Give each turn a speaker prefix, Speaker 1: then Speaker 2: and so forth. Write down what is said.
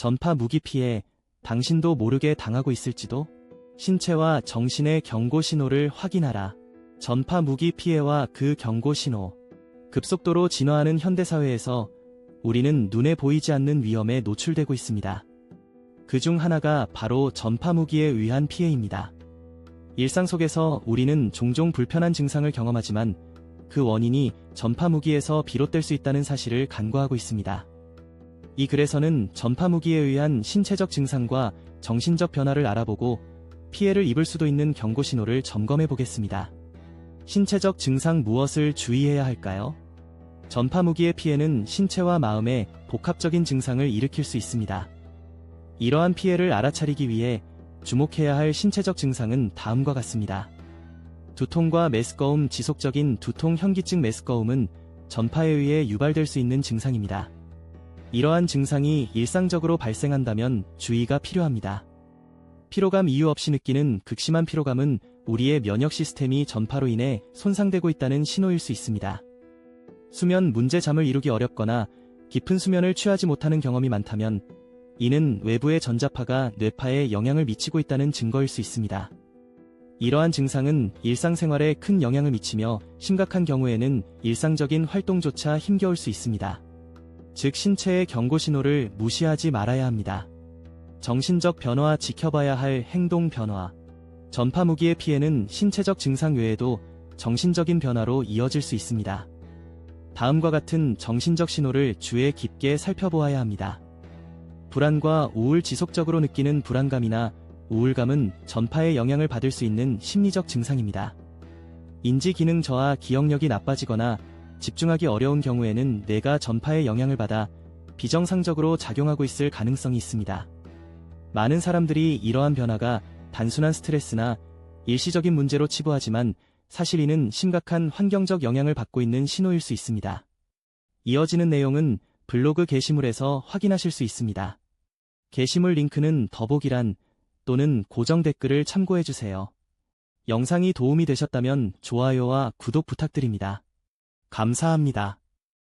Speaker 1: 전파 무기 피해 당신도 모르게 당하고 있을지도? 신체와 정신의 경고 신호를 확인하라. 전파 무기 피해와 그 경고 신호. 급속도로 진화하는 현대사회에서 우리는 눈에 보이지 않는 위험에 노출되고 있습니다. 그 중 하나가 바로 전파 무기에 의한 피해입니다. 일상 속에서 우리는 종종 불편한 증상을 경험하지만 그 원인이 전파 무기에서 비롯될 수 있다는 사실을 간과하고 있습니다. 이 글에서는 전파 무기에 의한 신체적 증상과 정신적 변화를 알아보고 피해를 입을 수도 있는 경고 신호를 점검해 보겠습니다. 신체적 증상 무엇을 주의해야 할까요? 전파 무기의 피해는 신체와 마음에 복합적인 증상을 일으킬 수 있습니다. 이러한 피해를 알아차리기 위해 주목해야 할 신체적 증상은 다음과 같습니다. 두통과 메스꺼움 지속적인 두통 현기증 메스꺼움은 전파에 의해 유발될 수 있는 증상입니다. 이러한 증상이 일상적으로 발생한다면 주의가 필요합니다. 피로감 이유 없이 느끼는 극심한 피로감은 우리의 면역 시스템이 전파로 인해 손상되고 있다는 신호일 수 있습니다. 수면 문제 잠을 이루기 어렵거나 깊은 수면을 취하지 못하는 경험이 많다면 이는 외부의 전자파가 뇌파에 영향을 미치고 있다는 증거일 수 있습니다. 이러한 증상은 일상생활에 큰 영향을 미치며 심각한 경우에는 일상적인 활동조차 힘겨울 수 있습니다. 즉 신체의 경고 신호를 무시하지 말아야 합니다. 정신적 변화 지켜봐야 할 행동 변화. 전파 무기의 피해는 신체적 증상 외에도 정신적인 변화로 이어질 수 있습니다. 다음과 같은 정신적 신호를 주의 깊게 살펴보아야 합니다. 불안과 우울 지속적으로 느끼는 불안감이나 우울감은 전파의 영향을 받을 수 있는 심리적 증상입니다. 인지 기능 저하 기억력이 나빠지거나 집중하기 어려운 경우에는 뇌가 전파의 영향을 받아 비정상적으로 작용하고 있을 가능성이 있습니다. 많은 사람들이 이러한 변화가 단순한 스트레스나 일시적인 문제로 치부하지만 사실 이는 심각한 환경적 영향을 받고 있는 신호일 수 있습니다. 이어지는 내용은 블로그 게시물에서 확인하실 수 있습니다. 게시물 링크는 더보기란 또는 고정 댓글을 참고해주세요. 영상이 도움이 되셨다면 좋아요와 구독 부탁드립니다. 감사합니다.